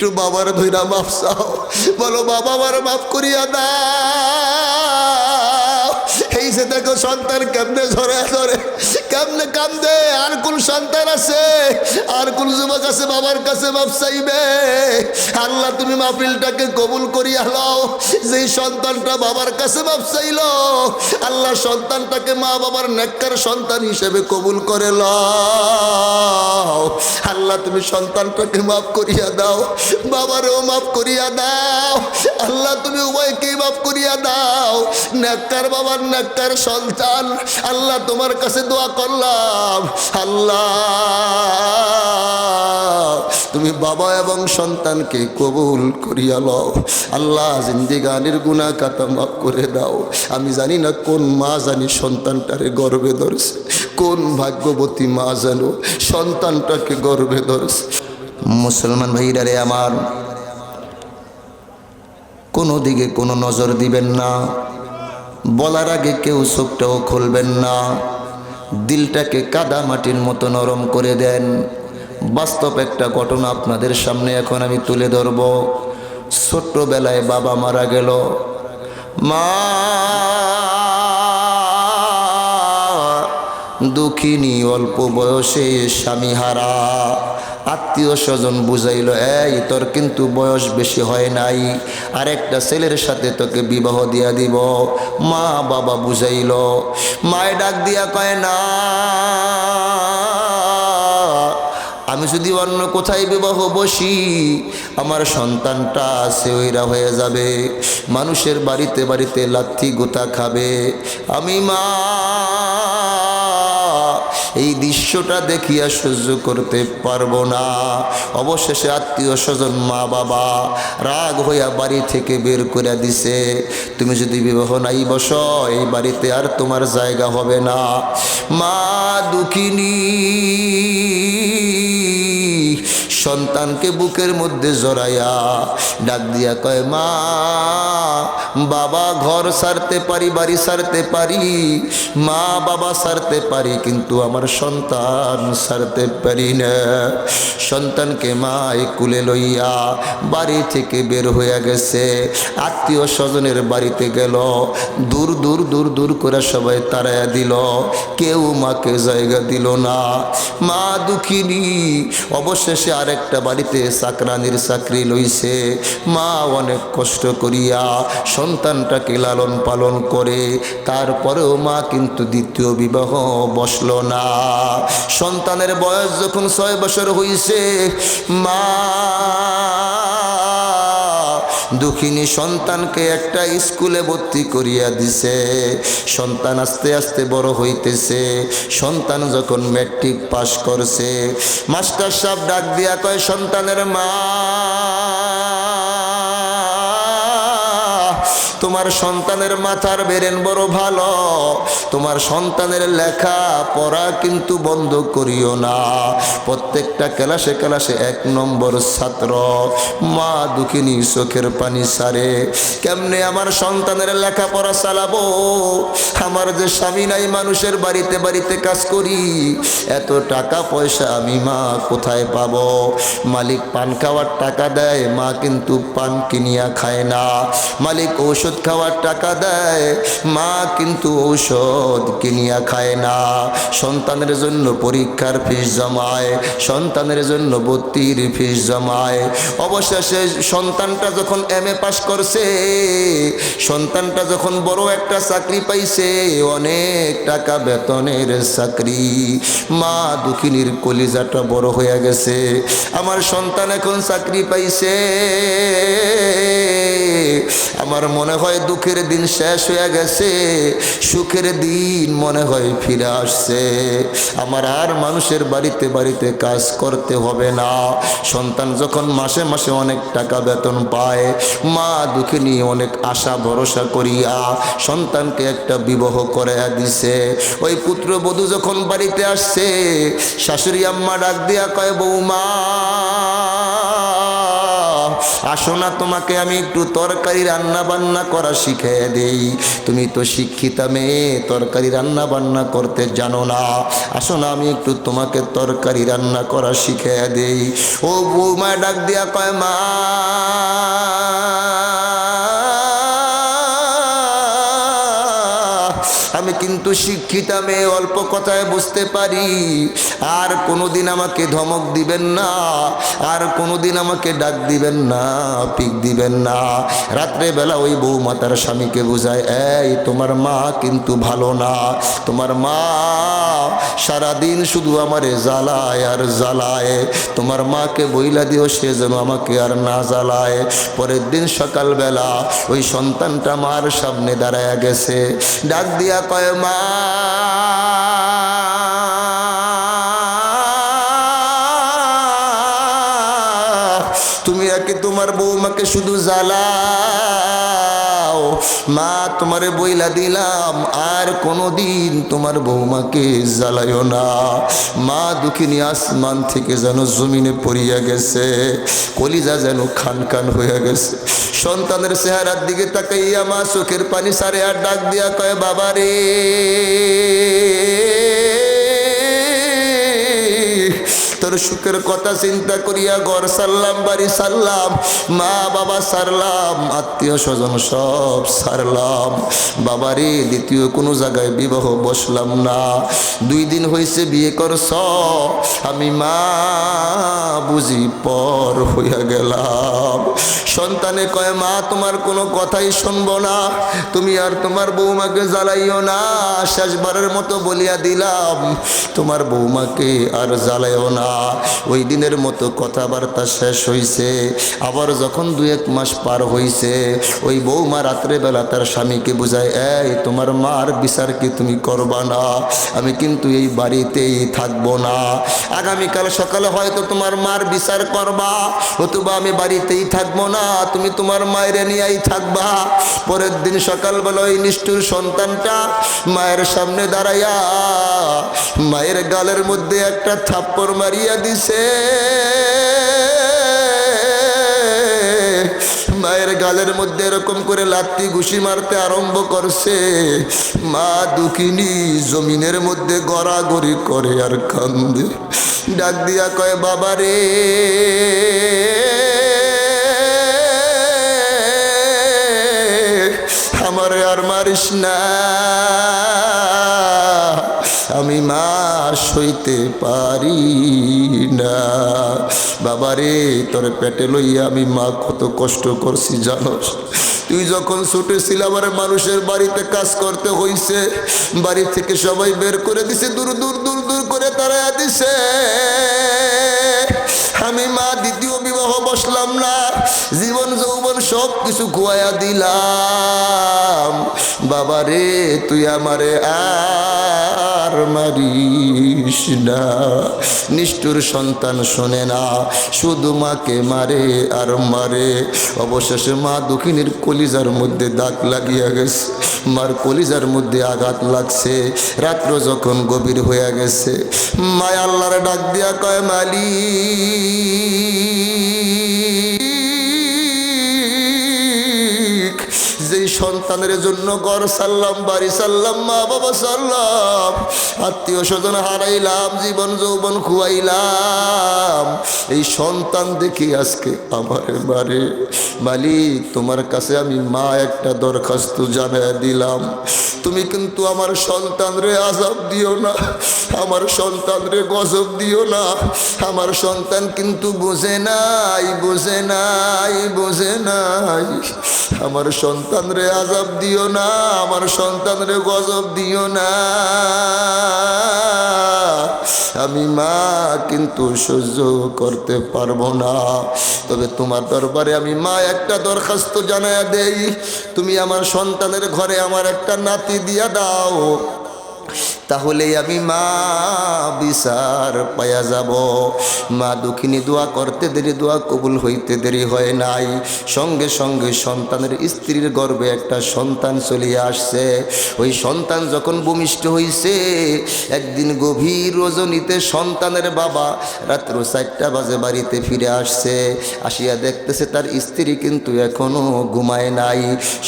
একটু বাবার ধৈরা মাফ চাও। বলো, বাবা, আমার মাফ করিয়া দাও। এই সে দেখো, সন্তান কেমনে ধরে ধরে কেমনে কান্দে আর কোন সন্তান আছে? আর কোন যুবক আছে বাবার কাছে মাফ চাইবে? আল্লাহ, তুমি মাহফিলটাকে কবুল করিয়া লও। যেই সন্তানটা বাবার কাছে মাফ চাইল, আল্লাহ সন্তানটাকে মা বাবার নেককার সন্তান হিসেবে কবুল করে লও। আল্লাহ, তুমি সন্তানটাকে মাফ করিয়া দাও। বাবারও মাফ করিয়া দাও। আল্লাহ, তুমি উভয়কেই মাফ করিয়া দাও। নেককার বাবার নেককার সন্তান। আল্লাহ, তোমার কাছে দোয়া করলাম। আল্লাহ, তুমি বাবা এবং সন্তানকে কবুল করিয়া লও। আল্লাহ, জিন্দিগানির গুণা কাতা মাফ করে দাও। আমি জানি না কোন মা জানি সন্তানটারে গর্বে ধরছে। কোন ভাগ্যবতী মা জানো সন্তানটাকে গর্বে ধরছে। মুসলমান ভাইরা রে আমার, কোনো দিকে কোনো নজর দিবেন না। বলার আগে কেউ চোখটাও খুলবেন না। দিলটাকে কাদা মাটির মতো নরম করে দেন। বাস্তব একটা ঘটনা আপনাদের সামনে এখন আমি তুলে ধরব। ছোট্টবেলায় বাবা মারা গেল। মা! দুঃখিনী অল্প বয়সে স্বামী হারা। আত্মীয় স্বজন বুঝাইল, এই, তোর কিন্তু বয়স বেশি হয় নাই। আরেকটা ছেলের সাথে তোকে বিবাহ দিয়া দিব। মা বাবা বুঝাইল মায় ডাক দিয়া কয় না। আমি যদি অন্য কোথায় বিবাহ বসি, আমার সন্তানটা সেওইরা হয়ে যাবে। মানুষের বাড়িতে বাড়িতে লাথি গোতা খাবে। আমি মা দৃশ্যটা দেখিয়া সহ্য করতে পারব না। অবশেষে আত্মীয় স্বজন মা বাবা রাগ হইয়া বাড়ি থেকে বের করে দিছে, তুমি যদি বিবাহ নাই বস, এই বাড়িতে আর তোমার জায়গা হবে না। মা দুঃখিনী সন্তানকে বুকের মধ্যে জড়াইয়া ডাক দিয়া কয়, মা, বাবা ঘর সারতে পারি, বাড়ি সারতে পারি, মা, বাবা সারতে পারি, কিন্তু আমার সন্তান সারতে পারি না। সন্তানকে মাই কুলে লইয়া বাড়ি থেকে বের হইয়া গেছে। আত্মীয় স্বজনের বাড়িতে গেল। দূর দূর দূর দূর করে সবাই তাড়াইয়া দিল। কেউ মাকে জায়গা দিল না। মা দুঃখিনী, অবশেষে আরেকটা বাড়িতে চাকরানির চাকরি লইছে। মা অনেক কষ্ট করিয়া সন্তানটাকে লালন পালন করে। তারপরেও মা কিন্তু দ্বিতীয় বিবাহ বসল না। সন্তানের বয়স যখন ছয় বছর হইছে, মা দুঃখিনী সন্তানকে একটা স্কুলে ভর্তি করিয়া দিছে। সন্তান আস্তে আস্তে বড় হইতেছে। সন্তান যখন ম্যাট্রিক পাশ করছে, মাস্টার সাহেব ডাক দিয়া কয়, সন্তানের মা! তোমার সন্তানের মাথার বেরেন বড় ভালো। তোমার সন্তানের লেখা পড়া কিন্তু বন্ধ করিও না। প্রত্যেকটা ক্লাসে ক্লাসে এক নম্বর ছাত্র। মা দুঃখিনী চোখের পানি সারে, কেমনে আমার সন্তানের লেখাপড়া চালাবো? আমার যে স্বামী নাই মানুষের বাড়িতে বাড়িতে কাজ করি, এত টাকা পয়সা আমি মা কোথায় পাবো? মালিক পান খাওয়ার টাকা দেয়, মা কিন্তু পান কিনিয়া খায় না। মালিক ঔষধ খাওয়ার টাকা দেয়। মা কিন্তু ঔষধ কিনিয়া খায় না। সন্তানের জন্য পরীক্ষার ফিস জমায়। সন্তানের জন্য ভর্তির ফিস জমায়। অবশেষে সন্তানটা যখন এম এ পাস করছে, সন্তানটা যখন বড় একটা চাকরি পাইছে, অনেক টাকা বেতনের চাকরি। মা দুঃখিনীর কলিজাটা বড় হয়ে গেছে। আমার সন্তান এখন চাকরি পাইছে। আমার মনে হয় দুঃখের দিন শেষ হয়ে গেছে, সুখের দিন মনে হয় ফিরে আসছে। আমার আর মানুষের বাড়িতে বাড়িতে কাজ করতে হবে না। সন্তান যখন মাসে মাসে অনেক টাকা বেতন পায়, মা দুঃখে নিয়ে অনেক আশা ভরসা করিয়া সন্তানকে একটা বিবাহ করে দিছে। ওই পুত্রবধূ যখন বাড়িতে আসছে, শাশুড়ি আম্মা ডাক দিয়া কয়, বৌমা আসো না, তোমাকে আমি একটু তরকারি রান্না বান্না করা শিখিয়ে দেই। তুমি তো শিক্ষিতা মেয়ে, তরকারি রান্না বান্না করতে জানো না। আসো না, আমি একটু তোমাকে তরকারি রান্না করা শিখিয়ে দেই। ও বৌমা, ডাক দিয়া কয়, মা আমি কিন্তু শিক্ষিতা মেয়ে অল্প কথায় বুঝতে পারি। আর কোনোদিন আমাকে ধমক দিবেন না, আর কোনোদিন আমাকে ডাক দিবেন না, পিক দিবেন না। রাত্রে বেলা ওই বউ মাতার স্বামীকে বোঝায়, এই, তোমার মা কিন্তু ভালো না। তোমার মা সারাদিন শুধু আমারে জ্বালায় আর জ্বালায়। তোমার মাকে বইলা দিও, সে যেন আমাকে আর না জ্বালায়। পরের দিন সকালবেলা ওই সন্তানটা মার সামনে দাঁড়ায় গেছে। ডাক দিয়া তুমি একে তোমার বৌমাকে শুধু জ্বালাও। মা, তোমারে বইলা দিলাম, আর কোনোদিন তোমার বৌমাকে জ্বালাইও না। মা, দুঃখিনী আসমান থেকে যেন জমিনে পড়িয়া গেছে, কলিজা যেন খান খান হইয়া গেছে। সন্তানের চেহারার দিকে তাকাইয়া মা চোখের পানি সারে আর ডাক দিয়া কয় বাবা রে তোর সুখের কথা চিন্তা করিয়া ঘর সারলাম, বাড়ি সারলাম, মা বাবা সারলাম, আত্মীয় স্বজন সব সারলাম। বাবারে, দ্বিতীয় কোনো জায়গায় বিবাহ বসলাম না। দুই দিন হয়েছে বিয়ে করছ, আমি মা বুঝি পর হইয়া গেলাম। সন্তানে কয়, মা, তোমার কোনো কথাই শুনব না। তুমি আর তোমার বৌমাকে জ্বালাইও না। শেষবারের মতো বলিয়া দিলাম, তোমার বৌমাকে আর জ্বালাইও না। ওই দিনের মতো কথাবার্তা শেষ হইছে। আবার যখন দু এক মাস পার হইছে, ওই বৌমা রাত্রেবেলা তার স্বামীকে বুঝায়, এই, তোমার মার বিচার কি তুমি করবা না? আমি কিন্তু এই বাড়িতেই থাকব না। আগামীকাল সকালে হয়তো তোমার মার বিচার করবা। অথবা আমি বাড়িতেই থাকব না, তুমি তোমার মায়ের নিয়েই থাকবা। পরের দিন সকালবেলা ওই নিষ্ঠুর সন্তানটা মায়ের সামনে দাঁড়াইয়া মায়ের গালের মধ্যে একটা থাপ্পড় মারিয়া দিছে। মায়ের গালের মধ্যে এরকম করে লাত্তি ঘুষি মারতে আরম্ভ করছে। মা দুঃখিনী জমিনের মধ্যে গড়াগড়ি করে আর কান্দে। ডাক দিয়া কয়, বাবা রে। আমার আর মারিস না। আমি মা সইতে পারি না। বাবারে, তোর পেটে লইয়া আমি মা কত কষ্ট করছি, জানোস? তুই যখন ছুটে ছিল, আমার মানুষের বাড়িতে কাজ করতে হইছে। বাড়ি থেকে সবাই বের করে দিছে, দূর দূর দূর দূর করে তারা দিছে। আমি মা দ্বিতীয় বিবাহ বসলাম না, জীবন, যৌবন সব কিছু খুয়াইয়া দিলাম। বাবা রে তুই আমারে আর মারিস না। নিষ্ঠুর সন্তান শোনে না, শুধু মাকে মারে আর মারে। অবশেষে মা দক্ষিণের কলিজার মধ্যে দাগ লাগিয়া গেছে। মার কলিজার মধ্যে আঘাত লাগছে। রাত্র যখন গভীর হয়ে গেছে, মায় আল্লাহর ডাক দিয়া কয় মালি সন্তানের জন্য ঘর সারলাম বাড়ি সারলাম মা বাবা সারলাম আত্মীয় স্বজন হারাইলাম, জীবন যৌবন খুয়াইলাম। এই সন্তান দেখি আজকে আমার বারে মালিক, তোমার কাছে আমি মা একটা দরখাস্ত জানাই দিলাম। তুমি কিন্তু আমার সন্তান রে আজাব দিও না, আমার সন্তান রে গজব দিও না। আমার সন্তান কিন্তু বোঝে নাই বোঝে নাই বোঝে নাই। আমার সন্তান রে আজাব দিও না, আমার সন্তানরে গজব দিও না। আমি মা, কিন্তু সহ্য করতে পারব না। তবে তোমার দরবারে আমি মা একটা দরখাস্ত জানায় দেই, তুমি আমার সন্তানের ঘরে আমার একটা নাতি দিয়া দাও। তাহলে আমি মা বিচার পায়া যাব। মা দুঃখিনী দোয়া করতে দেরি, দোয়া কবুল হইতে দেরি হয় নাই। সঙ্গে সঙ্গে সন্তানের স্ত্রীর গর্ভে একটা সন্তান চলিয়ে আসছে। ওই সন্তান যখন ভূমিষ্ঠ হইছে, একদিন গভীর রজনীতে সন্তানের বাবা রাত্র চারটা বাজে বাড়িতে ফিরে আসছে। আসিয়া দেখতেছে তার স্ত্রী কিন্তু এখনও ঘুমায় নাই।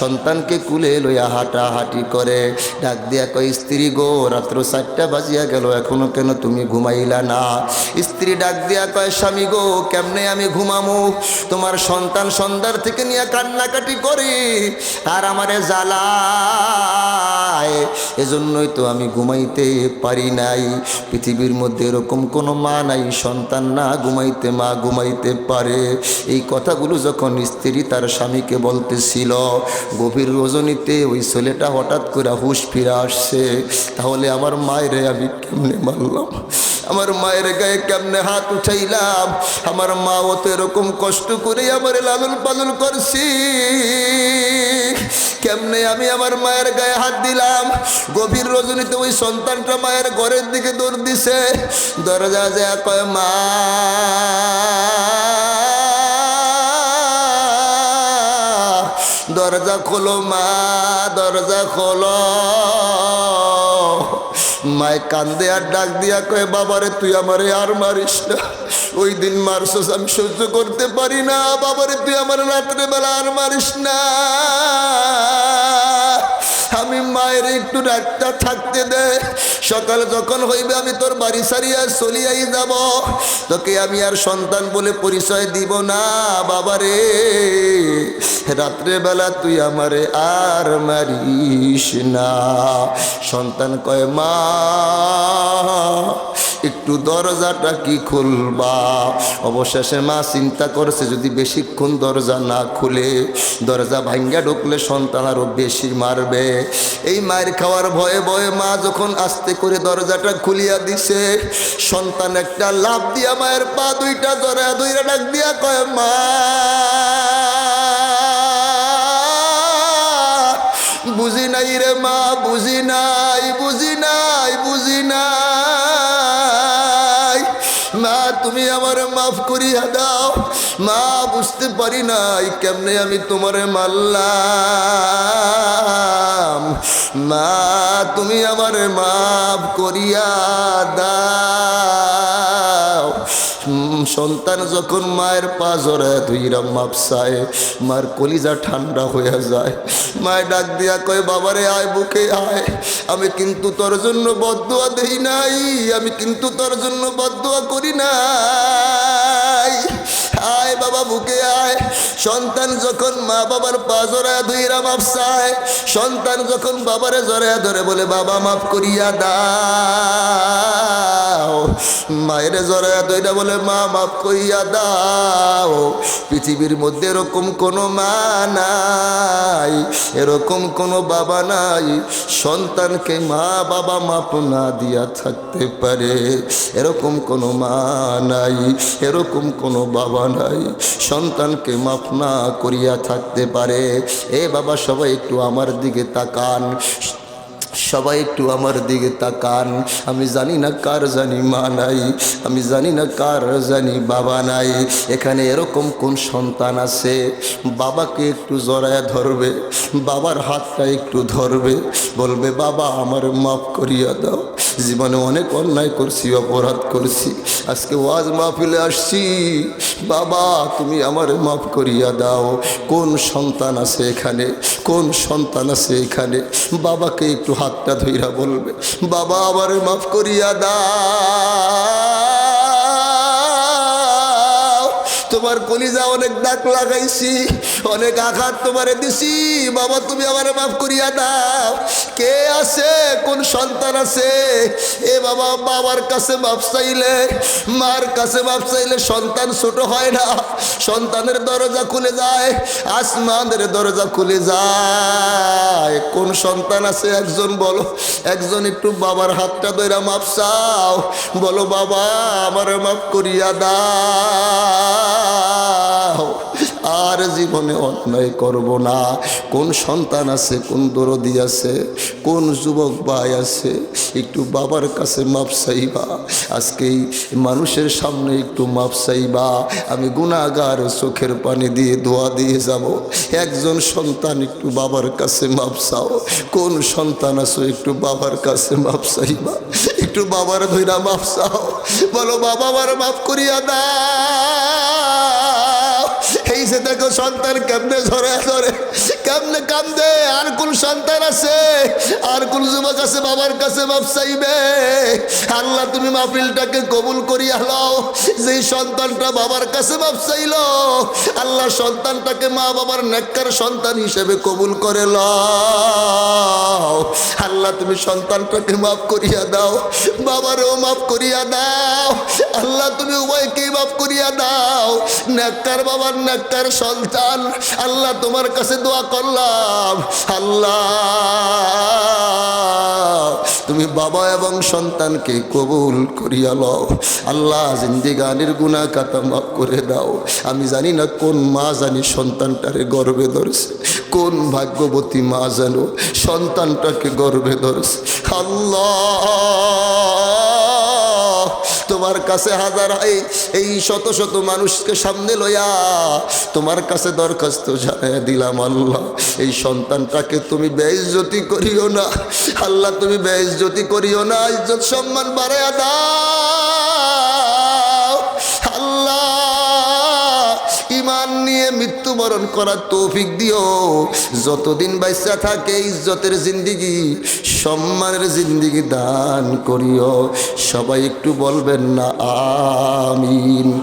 সন্তানকে কুলে লইয়া হাঁটাহাঁটি করে। ডাক দিয়া কয়, স্ত্রী গো রাত্র চারটা বাজিয়া গেল, এখনও কেন তুমি ঘুমাইলা না? স্ত্রী ডাক দিয়া কয়, স্বামী গো, কেমনে আমি ঘুমামু? তোমার সন্তান সন্ধ্যার থেকে নিয়ে কান্নাকাটি করি আর আমারে জ্বালায়। এজন্যই তো আমি ঘুমাইতে পারি নাই। পৃথিবীর মধ্যে এরকম কোনো মা নাই, সন্তান না ঘুমাইতে মা ঘুমাইতে পারে। এই কথাগুলো যখন স্ত্রী তার স্বামীকে বলতেছিল, গভীর রজনীতে ওই ছেলেটা হঠাৎ করে হুশ ফিরে আসছে। তাহলে আমার মায়েরে আমি কেমনে মারলাম আমার মায়ের গায়ে কেমনে হাত উঠাইলাম? আমার মাও তো এরকম কষ্ট করে আমার লালন পালন করছি। কেমনে আমি আমার মায়ের গায়ে হাত দিলাম? গভীর রজনীতে ওই সন্তানটা মায়ের ঘরের দিকে দৌড় দিছে। দরজা যা কয়, মা, দরজা খোলো, মা, দরজা খোলো। মায় কান্দে আর ডাক দিয়া কয়ে, বাবারে, তুই আমারে আর মারিস না। ওই দিন মারছস, আমি সহ্য করতে পারি না। বাবারে, তুই আমার রাত্রেবেলা আর মারিস না। আমি মায়ের একটু রাতটা থাকতে দে। সকাল যখন হইবে আমি তোর বাড়ি সারিয়া চলিয়াই যাব। তোকে আমি আর সন্তান বলে পরিচয় দিব না, বাবারে। রাত্রে বেলা তুই আমারে আর মারিস না। সন্তান কয়, মা একটু দরজাটা কি খুলবা? অবশেষে মা চিন্তা করছে, যদি বেশিক্ষণ দরজা না খুলে, দরজা ভাঙ্গা ঢুকলে সন্তান আরও বেশি মারবে। এই মায়ের খাওয়ার ভয়ে ভয়ে মা যখন আস্তে করে দরজাটা খুলিয়া দিছে, সন্তান একটা লাভ দিয়া মায়ের পা দুইটা ধরে দুইটা ডাক দিয়া কয়, মা, বুঝি নাই রে মা, বুঝি নাই বুঝি নাই বুঝি নাই। তুমি আমার মাফ করিয়া দাও। মা, বুঝতে পারি নাই কেমনে আমি তোমারে মারলাম। মা, তুমি আমারে মাফ করিয়া দাও। সন্তান যখন মায়ের পা জড়ায় ধুইরা মাপসায় মার কলিজা ঠান্ডা হইয়া যায়। মায় ডাক দিয়া কয়, বাবারে, আয় বুকে আয়। আমি কিন্তু তোর জন্য বদুয়া দেই নাই, আমি কিন্তু তোর জন্য বদুয়া করি নাই। আয় বাবা, বুকে আয়। সন্তান যখন মা বাবার পা জড়ায় ধুইরা মাপসায় সন্তান যখন বাবারে জড়ায় ধরে বলে, বাবা মাফ করিয়া দাও। মায়ের জড়ায় দইটা বলে, মা মাফ করিয়া দাও। পৃথিবীর মধ্যে এরকম কোনো মা নাই, এরকম কোনো বাবা নাই। সন্তানকে মা, বাবা, মাপ না দিয়া থাকতে পারে, এরকম কোনো মা নাই, এরকম কোনো বাবা নাই। সন্তানকে মাপ না করিয়া থাকতে পারে। এ বাবা, সবাই একটু আমার দিকে তাকান। সবাই একটু আমার দিকে তাকান। আমি জানি না কার জানি মা নাই। আমি জানি না কার জানি বাবা নাই। এখানে এরকম কোন সন্তান আছে? বাবাকে একটু জড়ায় ধরবে। বাবার হাতটা একটু ধরবে। বলবে, বাবা, আমার মাফ করিয়া দাও। জীবনে অনেক অন্যায় করছি, অপরাধ করছি। আজকে ওয়াজ মাহফিলে আসছি। বাবা, তুমি আমার মাফ করিয়া দাও। কোন সন্তান আছে এখানে? কোন সন্তান আছে এখানে? বাবাকে একটু হাতটা ধইরা বলবে, বাবা, আমার মাফ করিয়া দাও। তোমার কলিজা অনেক দাগ লাগাইছি। অনেক আঘাত তোমারে দিছি। বাবা, তুমি আমারে মাফ করিয়া দাও। কে আছে? কোন সন্তান আছে? এ বাবা, বাবার কাছে মাপ চাইলে, মার কাছে মাপ চাইলে সন্তান ছোট হয় না। সন্তানের দরজা খুলে যায়, আসমানের দরজা খুলে যায়। কোন সন্তান আছে? একজন বলো। একজন একটু বাবার হাতটা ধইরা মাপ চাও। বলো, বাবা, আমার মাফ করিয়া দাও। আর জীবনে অন্যায় করব না। কোন সন্তান আছে, কোন দরদি আছে, কোন যুবক ভাই আছে, একটু বাবার কাছে মাপ চাইবা। আজকেই মানুষের সামনে একটু মাপ চাইবা। আমি গুণাগার চোখের পানি দিয়ে দোয়া দিয়ে যাব। একজন সন্তান একটু বাবার কাছে মাপ চাও। কোন সন্তান আছো, একটু বাবার কাছে মাপ চাইবা। একটু বাবার ধৈরা মাপ চাও। বলো, বাবা, আমার মাফ করিয়া দাও। যে দেখো সন্তান কেমনে ধরে ধরে কেমনে কান্দে, আর কোন সন্তান আছে? আর কোন যুবক আছে বাবার কাছে মাপ চাইবে? আল্লাহ, তুমি মাহফিলটাকে কবুল করিয়া লও যেই সন্তানটা বাবার কাছে মাপ চাইল, আল্লাহ সন্তানটাকে মা বাবার নেককার সন্তান হিসেবে কবুল করে লও আল্লাহ, তুমি সন্তানটাকে মাফ করিয়া দাও, বাবারও মাফ করিয়া দাও। আল্লাহ, তুমি উভয়কেই মাফ করিয়া দাও। নেককার বাবার নেককার সন্তান, আল্লাহ তোমার কাছে দোয়া করলাম। আল্লাহ, তুমি বাবা এবং সন্তানকে কবুল করিয়া লও। আল্লাহ, জিন্দিগানির গুণা কাতা মাফ করে দাও। আমি জানি না কোন মা জানি সন্তানটারে গর্বে ধরছে, কোন ভাগ্যবতী মা জানো সন্তানটাকে গর্বে ধরছে। আল্লাহ তোমার কাছে হাজার হয়, এই শত শত মানুষকে সামনে লইয়া তোমার কাছে দরখাস্ত জানাই দিলাম আল্লাহ। এই সন্তানটাকে তুমি ব্যয়জ্যোতি করিও না। আল্লাহ, তুমি ব্যয়জ্যোতি করিও না। ইজ্জত সম্মান বাড়াইয়া দাও। নিয়ে মৃত্যুবরণ করার তৌফিক দিও। যতদিন বাইসা থাকে ইজ্জতের জিন্দিগি, সম্মানের জিন্দিগি দান করিও। সবাই একটু বলবেন না, আমিন।